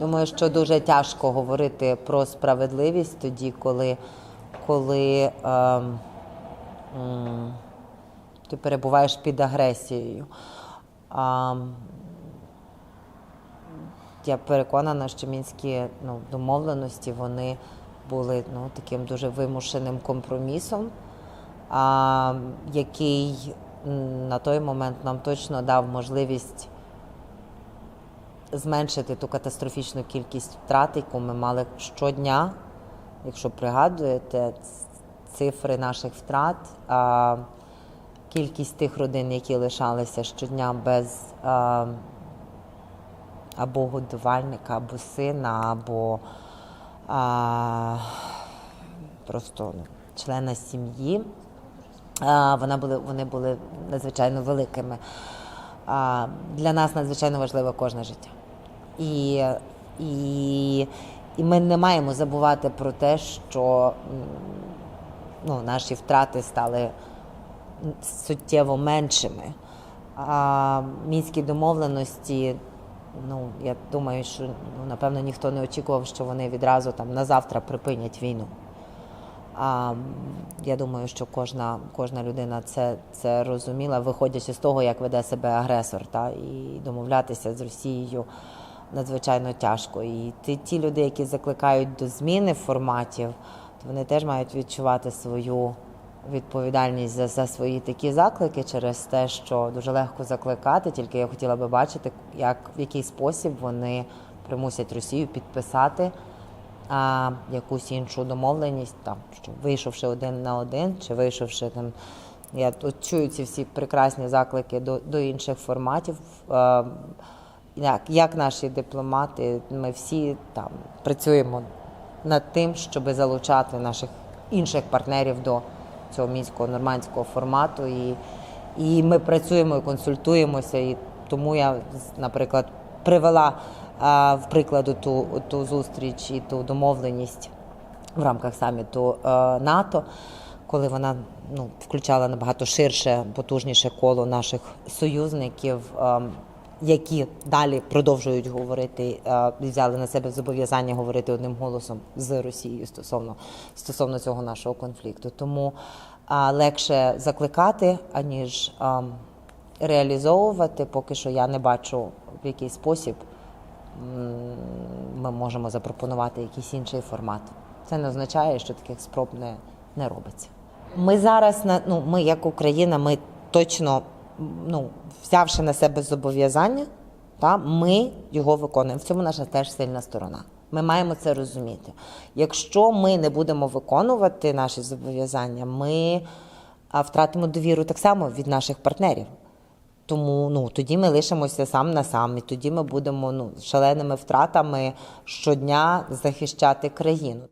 Думаю, що дуже тяжко говорити про справедливість тоді, коли, коли ем, м, ти перебуваєш під агресією. А, я переконана, що мінські ну, домовленості вони були ну, таким дуже вимушеним компромісом, а, який на той момент нам точно дав можливість зменшити ту катастрофічну кількість втрат, яку ми мали щодня. Якщо пригадуєте, цифри наших втрат, а, кількість тих родин, які лишалися щодня без а, або годувальника, або сина, або просто ну, члена сім'ї, вона були, вони були надзвичайно великими. Для нас надзвичайно важливе кожне життя. І, і, і ми не маємо забувати про те, що ну, наші втрати стали суттєво меншими. А мінські домовленості, ну я думаю, що ну, напевно ніхто не очікував, що вони відразу там на завтра припинять війну. А я думаю, що кожна, кожна людина це, це розуміла, виходячи з того, як веде себе агресор, та і домовлятися з Росією надзвичайно тяжко. І ті, ті люди, які закликають до зміни форматів, то вони теж мають відчувати свою відповідальність за, за свої такі заклики через те, що дуже легко закликати. Тільки я хотіла би бачити, як в який спосіб вони примусять Росію підписати а, якусь іншу домовленість, там що вийшовши один на один, чи вийшовши там. Я тут чую ці всі прекрасні заклики до, до інших форматів. Е, як, як наші дипломати, ми всі там працюємо над тим, щоб залучати наших інших партнерів до цього мінського нормандського формату. І, і ми працюємо і консультуємося. І тому я, наприклад, привела в прикладу ту, ту зустріч і ту домовленість в рамках саміту е, НАТО, коли вона ну, включала набагато ширше, потужніше коло наших союзників, е, які далі продовжують говорити, е, взяли на себе зобов'язання говорити одним голосом з Росією стосовно, стосовно цього нашого конфлікту. Тому е, легше закликати, аніж е, реалізовувати. Поки що я не бачу в який спосіб ми можемо запропонувати якийсь інший формат. Це не означає, що таких спроб не, не робиться. Ми зараз на ну, ми як Україна, ми точно ну, взявши на себе зобов'язання, та, ми його виконуємо. В цьому наша теж сильна сторона. Ми маємо це розуміти. Якщо ми не будемо виконувати наші зобов'язання, ми втратимо довіру так само від наших партнерів. Тому ну тоді ми лишимося сам на сам, і тоді ми будемо ну шаленими втратами щодня захищати країну.